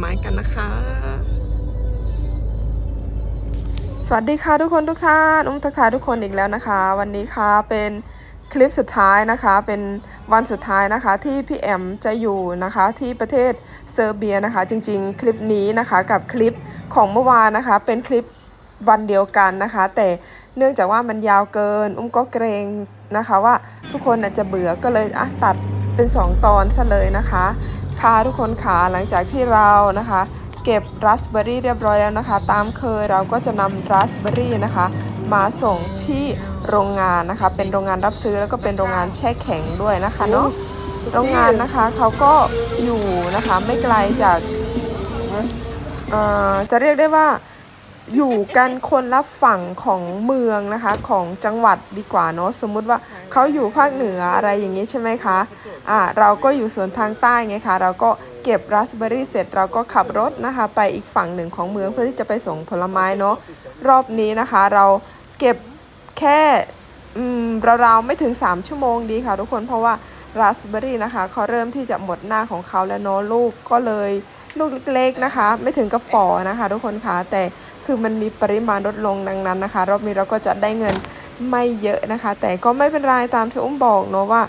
ไปขายผลไม้กันนะคะ สวัสดีค่ะทุกคนทุกท่านอุ้มทักทายทุกคนอีกแล้วนะคะ วันนี้ค่ะเป็นคลิปสุดท้ายนะคะ เป็นวันสุดท้ายนะคะที่พี่แอมจะอยู่นะคะที่ประเทศเซอร์เบียนะคะ จริงๆ คลิปนี้นะคะกับคลิปของเมื่อวานนะคะ เป็นคลิปวันเดียวกันนะคะ แต่เนื่องจากว่ามันยาวเกิน อุ้มก็เกรงนะคะว่าทุกคนอาจจะเบื่อก็เลยอะตัดเป็น 2 ตอนซะเลยนะคะ ค่ะทุกคนค่ะหลังจากที่เรานะคะ เก็บราสเบอร์รี่เรียบร้อยแล้วนะคะ ตามเคยเราก็จะนำราสเบอร์รี่นะคะ มาส่งที่โรงงานนะคะ เป็นโรงงานรับซื้อแล้วก็เป็นโรงงานแช่แข็งด้วยนะคะเนาะโรงงานนะคะเขาก็อยู่นะคะไม่ไกลจากเอ่อจะเรียกได้ว่าอยู่กันคนละฝั่งของเมืองนะคะของจังหวัดดีกว่าเนาะสมมุติว่าเขาอยู่ภาคเหนืออะไรอย่างนี้ใช่ไหมคะ อ่าเราก็อยู่ส่วนทางใต้ไงคะเราก็เก็บราสเบอร์รี่เสร็จเราก็ขับรถนะคะ ไปอีกฝั่งหนึ่งของเมืองเพื่อที่จะไปส่งผลไม้เนาะรอบนี้นะคะ เราเก็บแค่อืมราวๆไม่ถึง 3 ชั่วโมงดีค่ะ ทุกคนเพราะว่าราสเบอร์รี่นะคะเขาเริ่มที่จะหมดหน้าของเขาแล้วเนาะลูกก็เลยลูกเล็กๆนะคะ ไม่ถึงกับฝ่อนะคะ ทุกคนคะแต่คือมันมีปริมาณลดลงดังนั้นนะคะ รอบนี้เราก็จะได้เงินไม่เยอะนะคะ แต่ก็ไม่เป็นไรตามที่อุ้มบอกเนาะว่า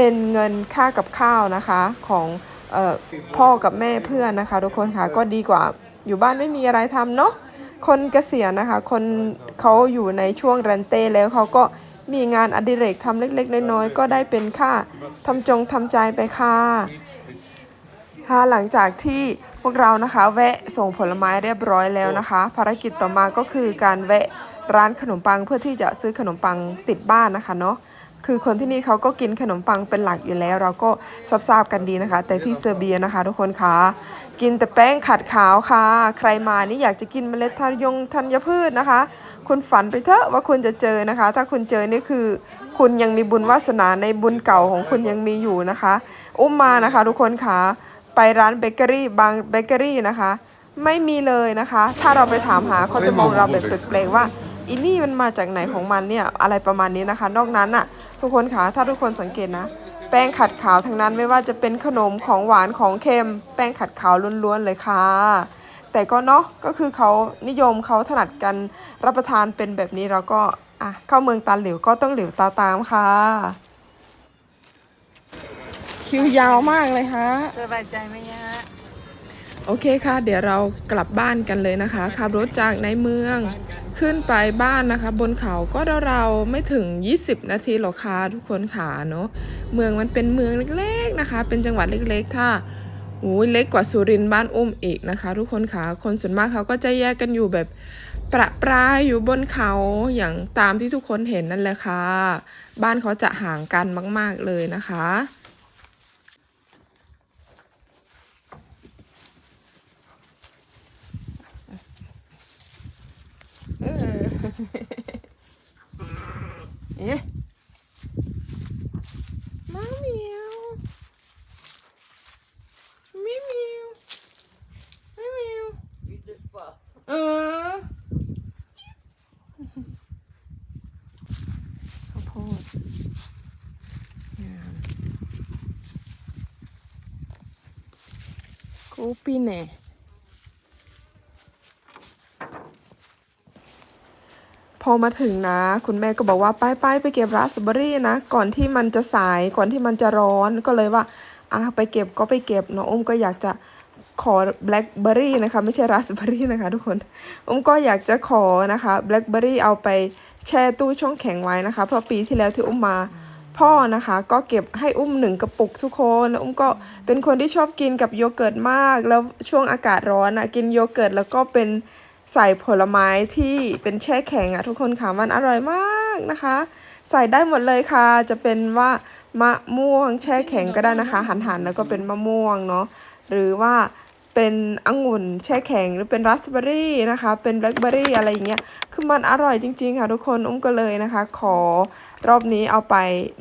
เป็นเงินค่ากับข้าวนะคะของออพ่อกับแม่เพื่อนนะคะ ทุกคนค่ะก็ดีกว่าอยู่บ้านไม่มีอะไรทำเนาะคนเกษียณนะคะ คนเขาอยู่ในช่วงรันเต้แล้วเขาก็มีงานอดิเรกทำเล็กๆน้อยๆก็ได้เป็นค่าทำจงทำใจไปค่ะค่ะหลังจากที่พวกเรานะคะ แวะส่งผลไม้เรียบร้อยแล้วนะคะ ภารกิจต่อมาก็คือการแวะร้านขนมปังเพื่อที่จะซื้อขนมปังติดบ้านนะคะเนาะ คือคนที่นี่เขาก็กินขนมปังเป็นหลักอยู่แล้ว เราก็ทราบกันดีนะคะ แต่ที่เซอร์เบียนะคะ ทุกคนคะกินแต่แป้งขัดขาวค่ะ ใครมานี่อยากจะกินเมล็ดธัญยงธัญพืชนะคะ คุณฝันไปเถอะว่าคุณจะเจอนะคะ ถ้าคุณเจอนี่คือ คุณยังมีบุญวาสนาในบุญเก่าของคุณยังมีอยู่นะคะ อุ้มมานะคะ ทุกคนคะไปร้านเบเกอรี่บางเบเกอรี่นะคะ ไม่มีเลยนะคะ ถ้าเราไปถามหาเขาจะมองเราแบบแปลกๆว่า อินนี่มันมาจากไหนของมันเนี่ยอะไรประมาณนี้นะคะ นอกนั้นน่ะทุกคนคะถ้าทุกคนสังเกตนะ แป้งขัดขาวทั้งนั้นไม่ว่าจะเป็นขนมของหวานของเค็ม แป้งขัดขาวล้วนๆเลยค่ะแต่ก็เนาะก็คือเขานิยมเขาถนัดกันรับประทานเป็นแบบนี้เราก็อะเข้าเมืองตาหลิวก็ต้องหลิวตาตามค่ะ คิวยาวมากเลยฮะสบายใจไหมฮะ โอเคค่ะ เดี๋ยวเรากลับบ้านกันเลยนะคะ ขับรถจากในเมืองขึ้นไปบ้านนะคะ บนเขาก็เราไม่ถึง 20 นาทีหรอกค่ะทุกคนค่ะเนาะเมืองมันเป็นเมืองเล็กๆนะคะ เป็นจังหวัดเล็กๆ ถ้าโอ้ยเล็กกว่าสุรินทร์บ้านอุ้มอีกนะคะ ทุกคนค่ะคนส่วนมากเขาก็จะแยกกันอยู่แบบประปรายอยู่บนเขาอย่างตามที่ทุกคนเห็นนั่นแหละค่ะ บ้านเขาจะห่างกันมาก ๆเลยนะคะ อเอ๊ะมาเหมียวไม่เหมียวไม่เหมียวเออข้าวโพอมาถึงนะ คุณแม่ก็บอกว่าไปไปไปเก็บราสเบอรี่นะ ก่อนที่มันจะสายก่อนที่มันจะร้อนก็เลยว่าอะไปเก็บก็ไปเก็บเนาะอุ้มก็อยากจะขอแบล็คเบอรี่นะคะไม่ใช่ราสเบอรี่นะคะทุกคนอุ้มก็อยากจะขอนะคะแบล็คเบอรี่เอาไปแช่ตู้ช่องแข็งไว้นะคะ เพราะปีที่แล้วที่อุ้มมาพ่อนะคะ ก็เก็บให้อุ้มหนึ่งกระปุกทุกคนแล้วอุ้มก็เป็นคนที่ชอบกินกับโยเกิร์ตมาก แล้วช่วงอากาศร้อนอะกินโยเกิร์ตแล้วก็เป็น ใส่ผลไม้ที่เป็นแช่แข็งอะทุกคนค่ะมันอร่อยมากนะคะ ใส่ได้หมดเลยค่ะ จะเป็นว่ามะม่วงแช่แข็งก็ได้นะคะ หันๆแล้วก็เป็นมะม่วงเนาะหรือว่าเป็นองุ่นแช่แข็งหรือเป็นราสเบอร์รี่นะคะ เป็นแบล็คเบอร์รี่อะไรอย่างเงี้ยคือมันอร่อยจริงๆค่ะทุกคนอุ้มก็เลยนะคะ ขอรอบนี้เอาไป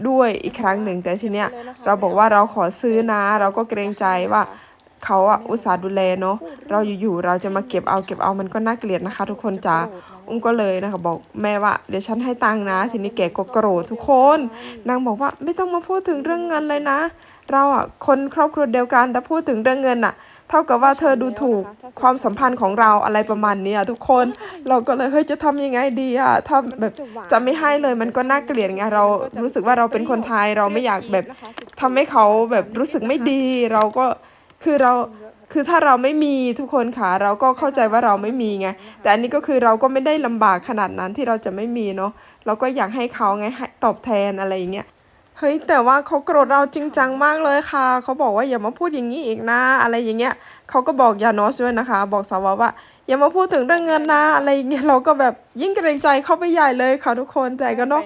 ด้วยอีกครั้งหนึ่งแต่ทีเนี้ยเราบอกว่าเราขอซื้อนะ เราก็เกรงใจว่า เขาอะอุตส่าห์ดูแลเนาะเราอยู่ๆเราจะมาเก็บเอาเก็บเอามันก็น่าเกลียดนะคะ ทุกคนจ้าอุ้มก็เลยนะคะบอกแม่ว่าเดี๋ยวฉันให้ตังค์นะ ทีนี้แกก็โกรธทุกคนนางบอกว่าไม่ต้องมาพูดถึงเรื่องเงินเลยนะ เราอะคนครอบครัวเดียวกันแต่พูดถึงเรื่องเงินอะเท่ากับว่าเธอดูถูกความสัมพันธ์ของเราอะไรประมาณนี้อะทุกคนเราก็เลยเฮ้ยจะทำยังไงดีอะถ้าแบบจะไม่ให้เลยมันก็น่าเกลียดไงเรารู้สึกว่าเราเป็นคนไทยเราไม่อยากแบบทำให้เขาแบบรู้สึกไม่ดีเราก็ คือเราคือถ้าเราไม่มีทุกคนค่ะเราก็เข้าใจว่าเราไม่มีไงแต่อันนี้ก็คือเราก็ไม่ได้ลำบากขนาดนั้นที่เราจะไม่มีเนาะเราก็อยากให้เขาไงตอบแทนอะไรอย่างเงี้ยเฮ้ยแต่ว่าเขาโกรธเราจริงจังมากเลยค่ะเขาบอกว่าอย่ามาพูดอย่างนี้อีกนะอะไรอย่างเงี้ยเขาก็บอกยานอสด้วยนะคะ บอกสาวว่าอย่ามาพูดถึงเรื่องเงินนะอะไรอย่างเงี้ยเราก็แบบยิ่งเกรงใจเข้าไปใหญ่เลยค่ะทุกคนแต่ก็เนาะ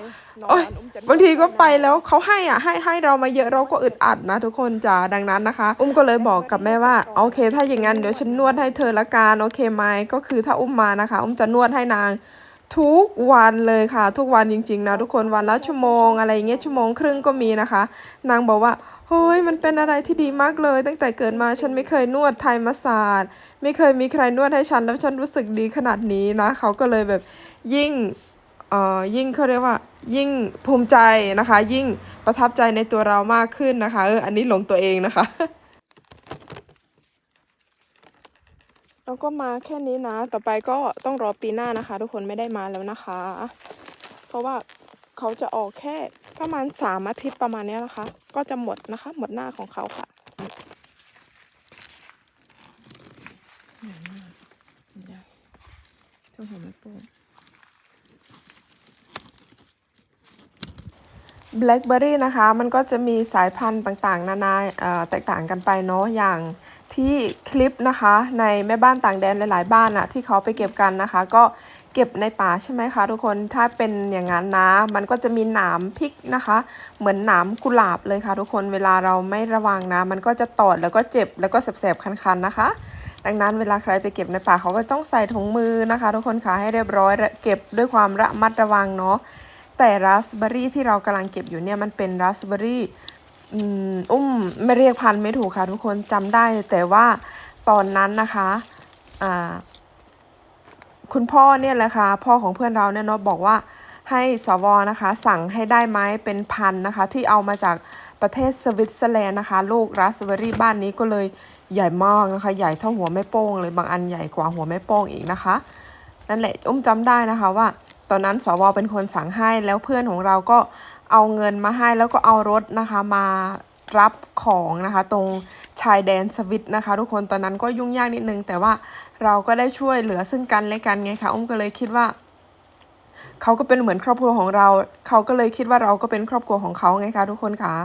โอ๊ยบางทีก็ไปแล้วเขาให้อะให้ให้เรามาเยอะเราก็อึดอัดนะ ทุกคนจ้าดังนั้นนะคะ อุ้มก็เลยบอกกับแม่ว่าโอเค ถ้าอย่างนั้นเดี๋ยวฉันนวดให้เธอละกันโอเคไหมก็คือถ้าอุ้มมานะคะ อุ้มจะนวดให้นางทุกวันเลยค่ะ ทุกวันจริง ๆ นะทุกคนวันละชั่วโมงอะไรอย่างเงี้ยชั่วโมงครึ่งก็มีนะคะ นางบอกว่าเฮ้ยมันเป็นอะไรที่ดีมากเลย ตั้งแต่เกิดมาฉันไม่เคยนวดไทยมาสาดไม่เคยมีใครนวดให้ฉันแล้วฉันรู้สึกดีขนาดนี้นะเขาก็เลยแบบยิ่งเอ่อ ยิ่งเขาเรียกว่ายิ่งภูมิใจนะคะ ยิ่งประทับใจในตัวเรามากขึ้นนะคะเอออันนี้หลงตัวเองนะคะแล้วก็มาแค่นี้นะ ต่อไปก็ต้องรอปีหน้านะคะ ทุกคนไม่ได้มาแล้วนะคะ เพราะว่าเขาจะออกแค่ประมาณสามอาทิตย์ประมาณนี้นะคะ ก็จะหมดนะคะ หมดหน้าของเขาค่ะต้องหัวไม่โป้ งแบล็คเบอรี่นะคะ มันก็จะมีสายพันธุ์ต่างๆ นานาแตกต่างกันไปเนาะอย่างที่คลิปนะคะ ในแม่บ้านต่างแดนหลาย ๆ บ้านอะที่เขาไปเก็บกันนะคะ ก็เก็บในป่าใช่ไหมคะทุกคนถ้าเป็นอย่างนั้นนะ มันก็จะมีหนามพริกนะคะ เหมือนหนามกุหลาบเลยค่ะทุกคนเวลาเราไม่ระวังนะ มันก็จะตอดแล้วก็เจ็บแล้วก็แสบๆคันๆนะคะ ดังนั้นเวลาใครไปเก็บในป่าเขาก็ต้องใส่ถุงมือนะคะ ทุกคนค่ะให้เรียบร้อยเก็บด้วยความระมัดระวังเนาะ แต่ราสเบอร์รี่ที่เรากำลังเก็บอยู่เนี่ยมันเป็นราสเบอร์รี่อุ้มไม่เรียกพันไม่ถูกค่ะทุกคนจำได้แต่ว่าตอนนั้นนะคะคุณพ่อเนี่ยแหละค่ะพ่อของเพื่อนเราเนี่ยเนาะบอกว่าให้สวนะคะ สั่งให้ได้ไหมเป็นพันนะคะ ที่เอามาจากประเทศสวิตเซอร์แลนด์นะคะ ลูกราสเบอร์รี่บ้านนี้ก็เลยใหญ่มากนะคะ ใหญ่เท่าหัวแม่โป้งเลยบางอันใหญ่กว่าหัวแม่โป้งอีกนะคะ นั่นแหละอุ้มจำได้นะคะว่า ตอนนั้นสวเป็นคนสั่งให้แล้วเพื่อนของเราก็เอาเงินมาให้แล้วก็เอารถนะคะมารับของนะคะตรงชายแดนสวิตนะคะทุกคนตอนนั้นก็ยุ่งยากนิดนึง แต่ว่าเราก็ได้ช่วยเหลือซึ่งกันและกันไงคะอุ้มก็เลยคิดว่าเขาก็เป็นเหมือนครอบครัวของเรา เขาก็เลยคิดว่าเราก็เป็นครอบครัวของเขาไงคะทุกคนคะ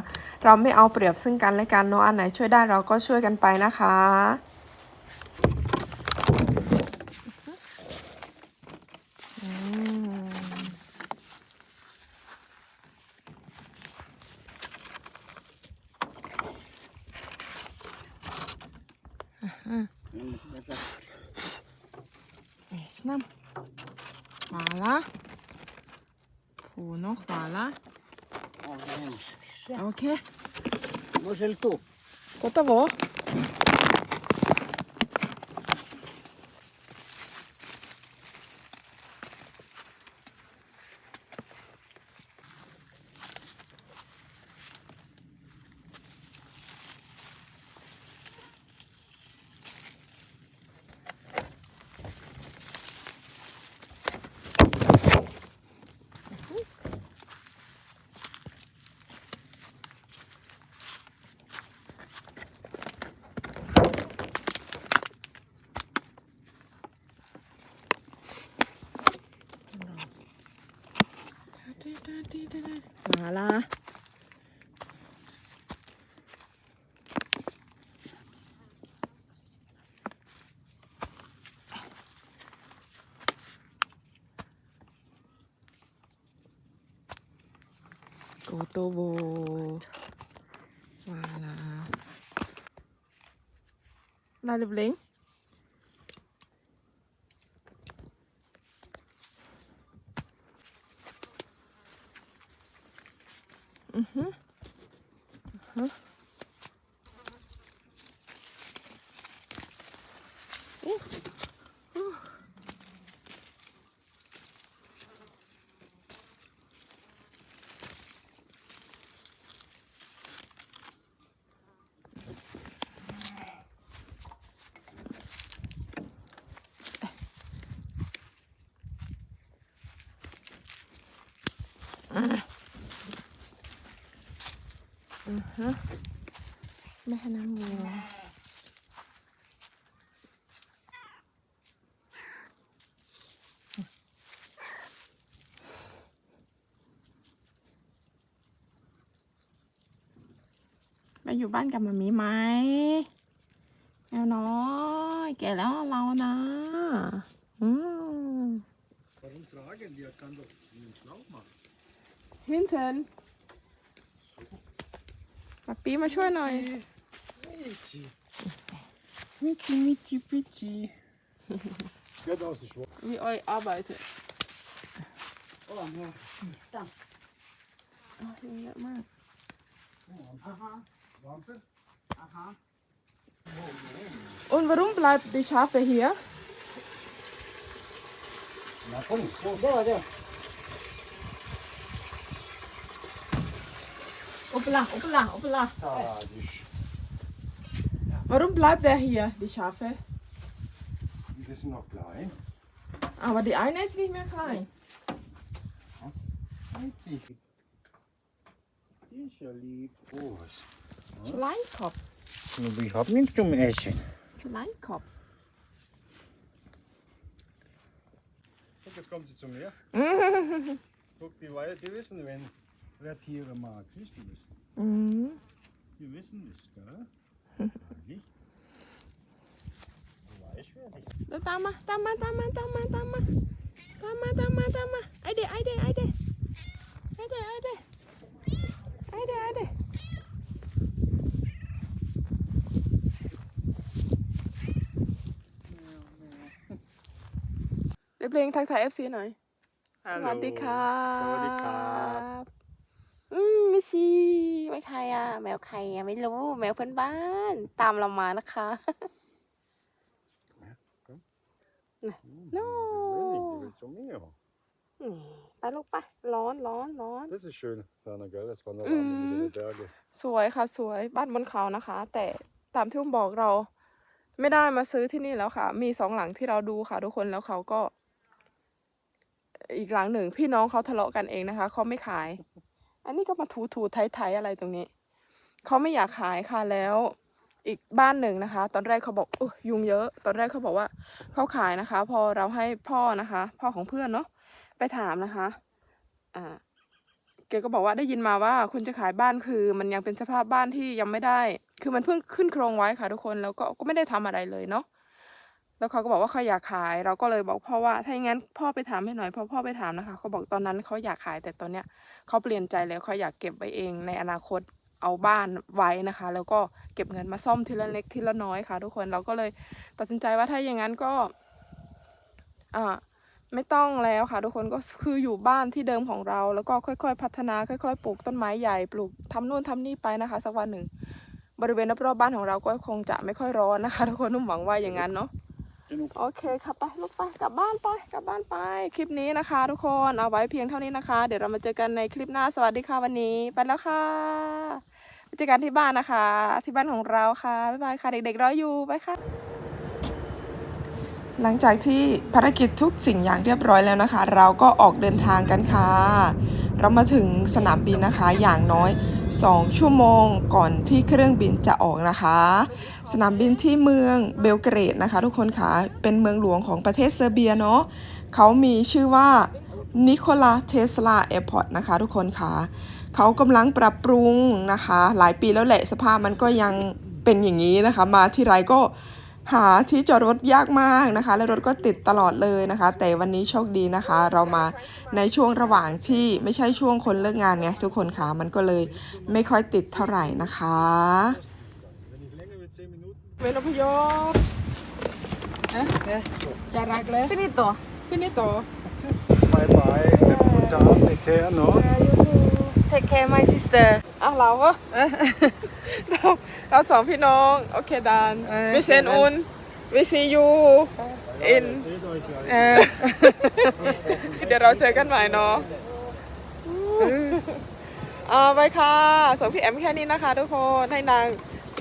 เราไม่เอาเปรียบซึ่งกันและกันเนาะอันไหนช่วยได้เราก็ช่วยกันไปนะคะ 多分าละโกโตโบมาละได้หรือเปล่าแม่น้ำวัวไปอยู่บ้านกับมามีไหมแมวน้อยแก่แล้วเรานะอืม Warum tragen die? Kann doch einen Schlauch machen. hinten ป๊าปีมาช่วยหน่อย Michi. Michi, Michi, Michi. Ja, das ist wahr. wie euch arbeitet Oh, ja. อ๋อเยอะมาก Aha, Wampe? aha. Und warum bleibt die Schafe hier? Na komm, so. Der, Hoppla, hoppla, hoppla. Warum bleibt er hier, die Schafe? die sind noch klein. Aber die eine ist nicht mehr klein. Die ist ja lieb groß. Kleinkopf. Aber ich hab nichts zum Essen. Kleinkopf. Guck, jetzt kommt sie zu mir. Guck, die, die wissen, wenn wer Tiere mag. Siehst du das? Mhm. Die wissen das, gell? Ehrlich? Du weißt, wer dich Da, da mal, da mal, da mal, da mal, da mal. Da mal, da mal, da mal. Eide, eide, eide. Eide, eide. Eide, eide. เดี๋ยวเพลงทักทายเอฟซีหน่อย สวัสดีครับ สวัสดีครับอืม ไม่ชีไม่ใครอะ แมวใครอะไม่รู้ แมวเพื่อนบ้าน ตามเรามานะคะ No. Really, die will zu mir. อืมไปลูกไปร้อนร้อนร้อน Das ist schön, Dana, gell? Das waren da waren wieder die Berge. สวยค่ะสวยบ้านบนเขานะคะ แต่ตามที่ผมบอกเราไม่ได้มาซื้อที่นี่แล้วค่ะ มีสองหลังที่เราดูค่ะทุกคนแล้วเขาก็ อีกหลังหนึ่งพี่น้องเขาทะเลาะกันเองนะคะเขาไม่ขาย อันนี้ก็มาถูถูไทยไทยๆอะไรตรงนี้ เขาไม่อยากขายค่ะแล้วอีกบ้านหนึ่งนะคะ ตอนแรกเขาบอกอยุงเยอะ ตอนแรกเขาบอกว่าเขาขายนะคะ พอเราให้พ่อนะคะ พ่อของเพื่อนเนาะไปถามนะคะอ่าแกก็บอกว่าได้ยินมาว่าคนจะขายบ้านคือ มันยังเป็นสภาพบ้านที่ยังไม่ได้ คือมันเพิ่งขึ้นโครงไว้ค่ะทุกคนแล้วก็ก็ไม่ได้ทำอะไรเลยเนาะแล้วเขาก็บอกว่าเขาอยากขาย เราก็เลยบอกพ่อว่าถ้าอย่างนั้นพ่อไปถามให้หน่อยพอพ่อไปถามนะคะเขาบอกตอนนั้นเขาอยากขายแต่ตอนเนี้ย เขาเปลี่ยนใจแล้วเขาอยากเก็บไว้เองในอนาคตเอาบ้านไว้นะคะ แล้วก็เก็บเงินมาซ่อมทีละเล็กทีละน้อยค่ะ ทุกคนเราก็เลยตัดสินใจว่าถ้าอย่างนั้นก็อ่าไม่ต้องแล้วค่ะ ทุกคนก็คืออยู่บ้านที่เดิมของเรา แล้วก็ค่อยๆ พัฒนาค่อย ๆ ปลูกต้นไม้ใหญ่ปลูกทำนู่นทำนี่ไปนะคะ สักวันหนึ่ง บริเวณรอบๆบ้านของเราก็คงจะไม่ค่อยร้อนนะคะ ทุกคนนุ่มหวังว่าอย่างนั้นเนาะ โอเคค่ะไปลูกไปกลับบ้านไปกลับบ้านไป คลิปนี้นะคะ ทุกคนเอาไว้เพียงเท่านี้นะคะ เดี๋ยวเรามาเจอกันในคลิปหน้าสวัสดีค่ะวันนี้ ไปแล้วค่ะไปเจอกันที่บ้านนะคะ ที่บ้านของเราค่ะบ๊ายบายค่ะเด็กๆรออยู่ไปค่ะ หลังจากที่ภารกิจทุกสิ่งอย่างเรียบร้อยแล้วนะคะ เราก็ออกเดินทางกันค่ะ เรามาถึงสนามบินนะคะอย่างน้อย 2 ชั่วโมงก่อนที่เครื่องบินจะออกนะคะ สนามบินที่เมืองเบลเกรดนะคะ ทุกคนค่ะเป็นเมืองหลวงของประเทศเซอร์เบียเนาะเขามีชื่อว่านิโคลาเทสลาแอร์พอร์ตนะคะ ทุกคนค่ะเขากำลังปรับปรุงนะคะ หลายปีแล้วแหละสภาพมันก็ยังเป็นอย่างนี้นะคะ มาที่ไรก็ หาที่จอดรถยากมากนะคะ และรถก็ติดตลอดเลยนะคะ แต่วันนี้โชคดีนะคะ เรามาในช่วงระหว่างที่ไม่ใช่ช่วงคนเลิกงานไงทุกคนค่ะมันก็เลยไม่ค่อยติดเท่าไหร่นะคะ Wenn ich länger wie 10 Minuten เวลาพยพจะรักเลย Finito. พี่นี่โต bye bye, guten Abend, her, no? Take care my sister. อ้าวเราวะเราเราสองพี่น้องโอเคดานเออวิเซนอุนวิซียูอิน Seht euch gleich. เออเดี๋ยวเราเจอกันใหม่เนาะเอาไปค่ะส่งพี่แอมแค่นี้นะคะทุกคนให้นาง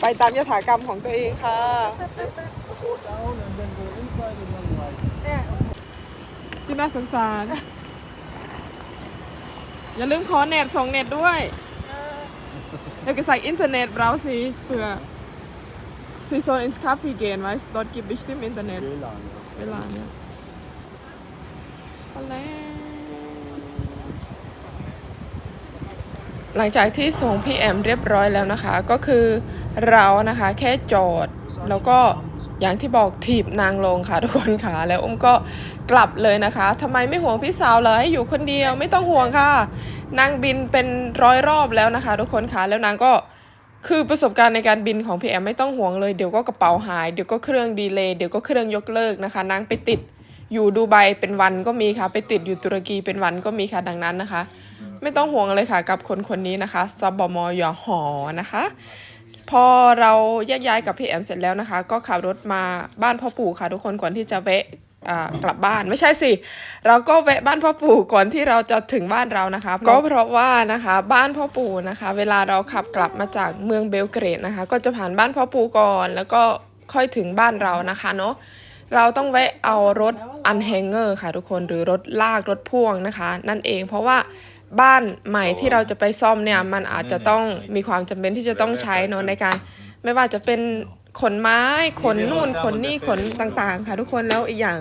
ไปตามยถากรรมของตัวเองค่ะ Go down and then go inside and then right. ที่น่าสงสาร อย่าลืมขอเน็ตส่งเน็ตด้วยเดี๋ยวก็ใส่อินเทอร์เน็ตเบราว์สิเผื่อซีโซนอินสคาฟีเกนไว้ dort gibt bestimmt Internet WLAN. เวลาเนี่ยพอแล้วหลังจากที่ส่งพี่แอมเรียบร้อยแล้วนะคะ ก็คือเรานะคะแค่จอดแล้วก็ อย่างที่บอกถีบนางลงค่ะทุกคนค่ะแล้วอุ้มก็กลับเลยนะคะทำไมไม่ห่วงพี่สาวเลยอยู่คนเดียวไม่ต้องห่วงค่ะ นางบินเป็นร้อยรอบแล้วนะคะ ทุกคนค่ะแล้วนางก็คือประสบการณ์ในการบินของพี่แอมไม่ต้องห่วงเลยเดี๋ยวก็กระเป๋าหายเดี๋ยวก็เครื่องดีเลย์เดี๋ยวก็เครื่องยกเลิกนะคะ นางไปติดอยู่ดูไบเป็นวันก็มีค่ะ ไปติดอยู่ตุรกีเป็นวันก็มีค่ะดังนั้นนะคะ ไม่ต้องห่วงเลยค่ะกับคนคนนี้นะคะซบมยหอนะคะ พอเราแยกย้ายกับพี่แอมเสร็จแล้วนะคะ ก็ขับรถมาบ้านพ่อปู่ค่ะ ทุกคนก่อนที่จะแวะอ่ากลับบ้านไม่ใช่สิ เราก็แวะบ้านพ่อปู่ก่อนที่เราจะถึงบ้านเรานะคะ ก็เพราะว่านะคะบ้านพ่อปู่นะคะ เวลาเราขับกลับมาจากเมืองเบลเกรดนะคะ ก็จะผ่านบ้านพ่อปู่ก่อน แล้วก็ค่อยถึงบ้านเรานะคะเนาะเราต้องแวะเอารถอันแฮงเกอร์ค่ะทุกคนหรือรถลากรถพ่วงนะคะ นั่นเองเพราะว่า บ้านใหม่ที่เราจะไปซ่อมเนี่ยมันอาจจะต้องมีความจำเป็นที่จะต้องใช้เนาะในการ ไม่ว่าจะเป็นขนไม้ขนนู่นขนนี่ขนต่างๆ ค่ะทุกคนแล้วอีกอย่าง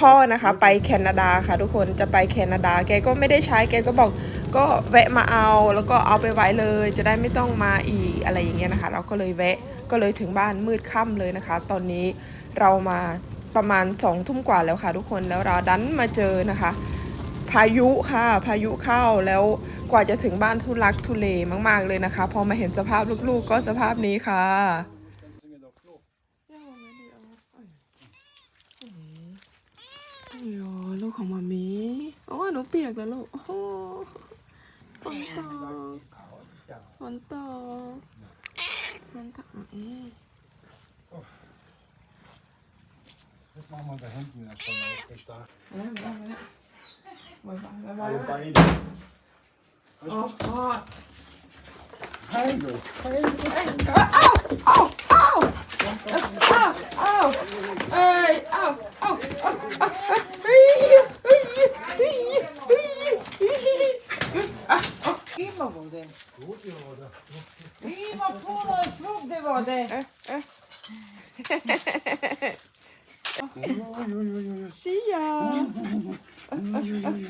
พ่อนะคะ ไปแคนาดาค่ะทุกคนจะไปแคนาดา แกก็ไม่ได้ใช้แกก็บอกก็แวะมาเอาแล้วก็เอาไปไว้เลย จะได้ไม่ต้องมาอีกอะไรอย่างเงี้ยนะคะ เราก็เลยแวะก็เลยถึงบ้านมืดค่ำเลยนะคะ ตอนนี้เรามาประมาณสองทุ่มกว่าแล้วค่ะทุกคนแล้วเราดันมาเจอนะคะ พายุค่ะ พายุเข้าแล้วกว่าจะถึงบ้านทุลักทุเลมาก ๆ เลยนะคะ พอมาเห็นสภาพลูกๆ ก็สภาพนี้ค่ะโยลูกของมามีโอ้หนูเปียกแล้วลูกโอ้ฝนตกฝนตกฝนตกอืม Das machen wir da hinten erstmal aufgestarrt. ไม่ไม่ไ Vai, vai, vai. Aí o pai. Ó, ó. Ai, meu. Ai, au, au, au. Au, au. Ai, au, au, au, au. Ima vode. Ima puno, svugde vode. See ya.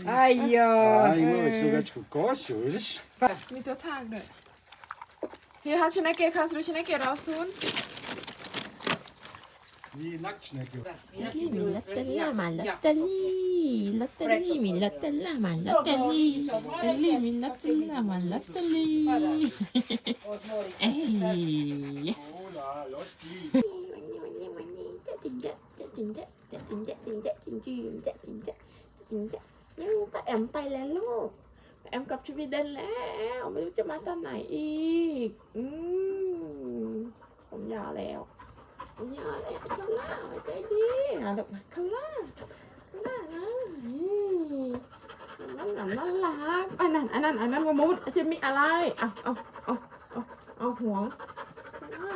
아이요. 이거 있어가지고 거실. 밑에 탁 돼. 힐한 신에게 가수로 신에게 라스톤. Minakçınak yok. Milletella mallettelli. Millettelli milletella mallettelli. Elli milletella mallettelli. Ey. Hola, lottella, ma lottelli. Ehi. Hola, Lotti. ป้าแอมไปแล้วลูกแอมกลับสวีเดนแล้ว ไม่รู้จะมาตอนไหนอีก อืมผมยาวแล้วผมยาวแล้วข้างล่างใจดีอะลูกข้างล่างข้างล่างนะนั่นน่ะน่ารักอันนั้นอันนั้นอันนั้นวามุดจะมีอะไรเอาเอาเอาเอาเอาห่วงข้างล่า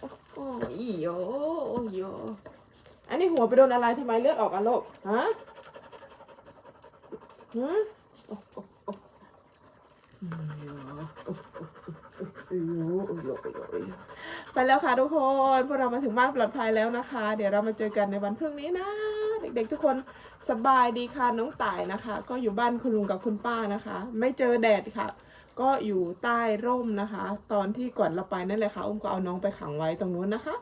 โอ้ยโอ้ยโย อันนี้หัวไปโดนอะไรทำไมเลือดออกอะลูกฮะฮะโอ้โอ้โอ้ไปแล้วค่ะทุกคนพวกเรามาถึงบ้านปลอดภัยแล้วนะคะ เดี๋ยวเรามาเจอกันในวันพรุ่งนี้นะ เด็กๆทุกคนสบายดีค่ะน้องต่ายนะคะ ก็อยู่บ้านคุณลุงกับคุณป้านะคะ ไม่เจอแดดค่ะ ก็อยู่ใต้ร่มนะคะ ตอนที่ก่อนเราไปนั่นแหละค่ะอุ้มก็เอาน้องไปขังไว้ตรงนู้นนะคะ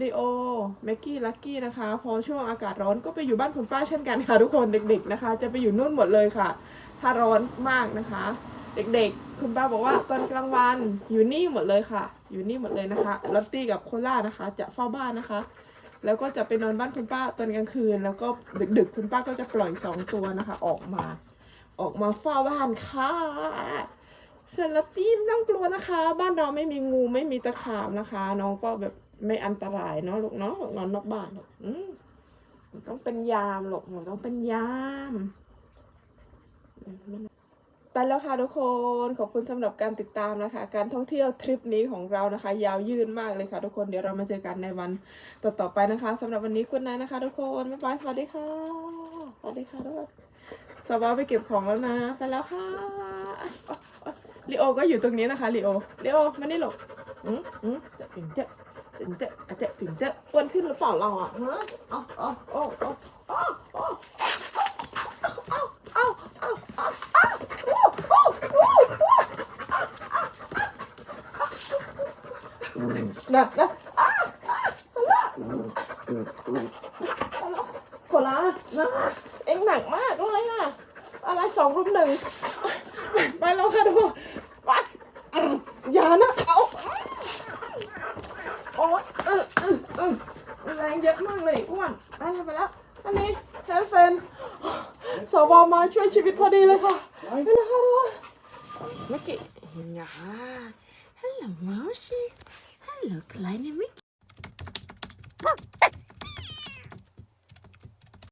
ลีโอแม็กกี้ลักกี้นะคะ พอช่วงอากาศร้อนก็ไปอยู่บ้านคุณป้าเช่นกันค่ะทุกคนเด็ก ๆนะคะ จะไปอยู่นู่นหมดเลยค่ะ ถ้าร้อนมากนะคะ เด็กๆ คุณป้าบอกว่าตอนกลางวันอยู่นี่หมดเลยค่ะ อยู่นี่หมดเลยนะคะลอตตี้กับโคล่านะคะ จะเฝ้าบ้านนะคะ แล้วก็จะไปนอนบ้านคุณป้าตอนกลางคืน แล้วก็ดึกๆ คุณป้าก็จะปล่อยสองตัวนะคะ ออกมา ออกมาเฝ้าบ้านค่ะส่วนลอตตี้ไม่ต้องกลัวนะคะ บ้านเราไม่มีงูไม่มีตะขาบนะคะ น้องก็แบบ ไม่อันตรายเนาะลูกเนาะนอนนอกบ้านหรอกอืมหนูต้องเป็นยามหรอกหนูต้องเป็นยามไปแล้วค่ะทุกคนขอบคุณสำหรับการติดตามนะคะ การท่องเที่ยวทริปนี้ของเรานะคะ ยาวยืนมากเลยค่ะทุกคนเดี๋ยวเรามาเจอกันในวันต่อๆไปนะคะสำหรับวันนี้คุณนายนะคะ ทุกคนบ๊ายบายสวัสดีค่ะสวัสดีค่ะทุกคนสวาไปเก็บของแล้วนะไปแล้วค่ะลีโอก็อยู่ตรงนี้นะคะลีโอลีโอมานี่หลบอืมอืมจะ ถึงจะถึงจะอาจจะถึงจะอ้วนขึ้นหรือเปล่าเราอะฮะเอาเออ๋ออ๋ออ๋ออ๋ออ๋ออ๋ออ๋อานะนะอ้าอ้า